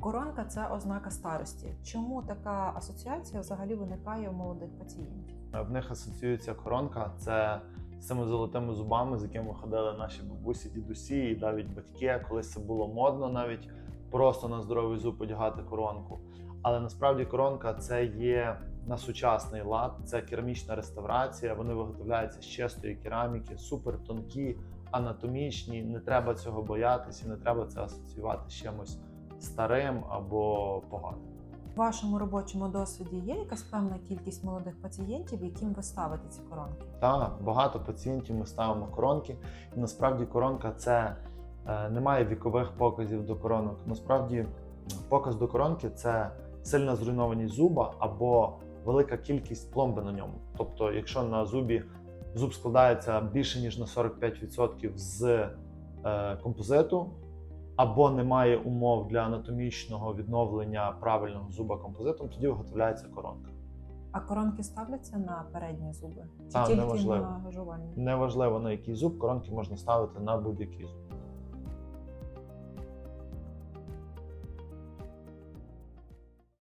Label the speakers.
Speaker 1: Коронка це ознака старості. Чому така асоціація взагалі виникає у молодих пацієнтів?
Speaker 2: В них асоціюється коронка це з цими золотими зубами, з якими ходили наші бабусі, дідусі і навіть батьки. Колись це було модно навіть просто на здоровий зуб одягати коронку. Але насправді коронка це є на сучасний лад, це керамічна реставрація. Вони виготовляються з чистої кераміки, супер тонкі, анатомічні. Не треба цього боятися, не треба це асоціювати з чимось старим або поганим.
Speaker 1: У вашому робочому досвіді є якась певна кількість молодих пацієнтів, яким ви ставите ці коронки?
Speaker 2: Та багато пацієнтів ми ставимо коронки. І насправді коронка це е, немає вікових показів до коронок. Насправді, показ до коронки це сильна зруйнованість зуба або велика кількість пломби на ньому. Тобто, якщо на зубі зуб складається більше ніж на 45% з е, композиту, або немає умов для анатомічного відновлення правильного зуба композитом, тоді виготовляється коронка.
Speaker 1: А коронки ставляться на передні зуби? Чи
Speaker 2: Та,
Speaker 1: тільки
Speaker 2: неважливо.
Speaker 1: на жувальні?
Speaker 2: Неважливо на який зуб, коронки можна ставити на будь-який зуб.